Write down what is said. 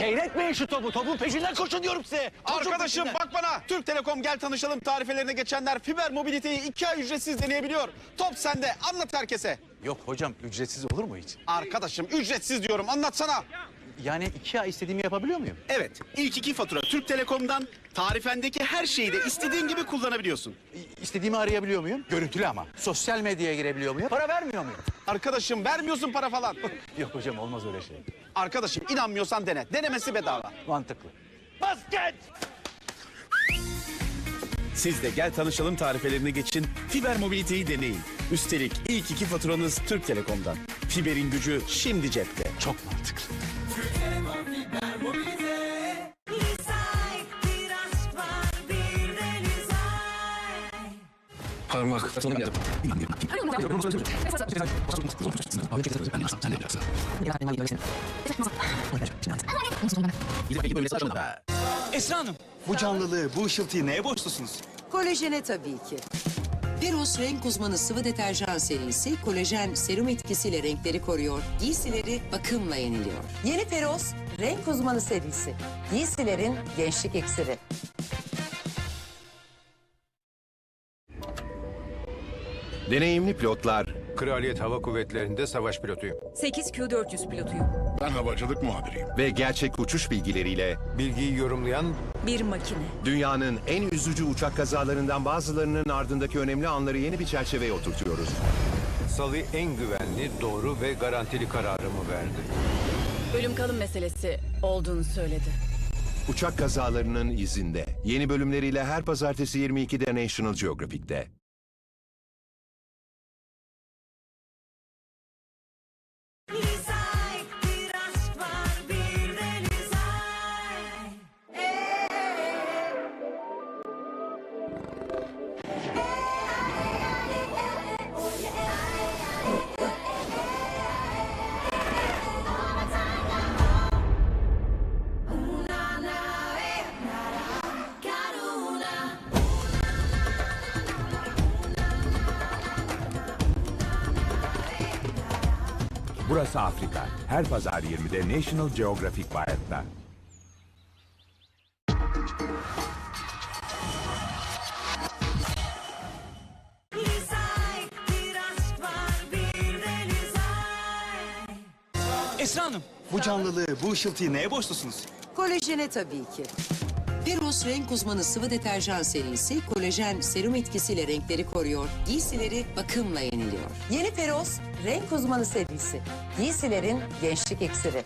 Seyretmeyin şu topu. Topun peşinden koşun diyorum size. Topun Arkadaşım peşinden. bak bana. Türk Telekom gel tanışalım tarifelerine geçenler fiber mobiliteyi iki ay ücretsiz deneyebiliyor. Top sende anlat herkese. Yok hocam ücretsiz olur mu hiç? Arkadaşım ücretsiz diyorum anlatsana. Yani iki ay istediğimi yapabiliyor muyum? Evet ilk iki fatura Türk Telekom'dan tarifendeki her şeyi de istediğin gibi kullanabiliyorsun. İ- İstediğimi arayabiliyor muyum? Görüntülü ama. Sosyal medyaya girebiliyor muyum? Para vermiyor muyum? Arkadaşım vermiyorsun para falan. Yok hocam olmaz öyle şey. Arkadaşım inanmıyorsan dene. Denemesi bedava. Mantıklı. Basket! Siz de gel tanışalım tarifelerine geçin. Fiber mobiliteyi deneyin. Üstelik ilk iki faturanız Türk Telekom'dan. Fiberin gücü şimdi cepte. Çok mantıklı. Parmak atılım. Esra Hanım. Bu canlılığı, bu ışıltıyı neye borçlusunuz? Kolajene tabii ki. Peros renk uzmanı sıvı deterjan serisi kolajen serum etkisiyle renkleri koruyor, giysileri bakımla yeniliyor. Yeni Peros renk uzmanı serisi. Giysilerin gençlik iksiri. Deneyimli pilotlar Kraliyet Hava Kuvvetleri'nde savaş pilotuyum. 8Q400 pilotuyum. Ben havacılık muhabiriyim. ve gerçek uçuş bilgileriyle Bilgiyi yorumlayan Bir makine. dünyanın en üzücü uçak kazalarından bazılarının ardındaki önemli anları yeni bir çerçeveye oturtuyoruz. Salı en güvenli, doğru ve garantili kararımı verdi. Ölüm kalım meselesi olduğunu söyledi. Uçak kazalarının izinde. Yeni bölümleriyle her pazartesi 22'de National Geographic'te. Burası Afrika. Her pazar 20'de National Geographic Lizay. Esra Hanım. Bu canlılığı, bu ışıltıyı neye borçlusunuz? Kolajene tabii ki. Renk uzmanı sıvı deterjan serisi kolajen serum etkisiyle renkleri koruyor. Giysileri bakımla yeniliyor. Yeni Peros renk uzmanı serisi. Giysilerin gençlik iksiri.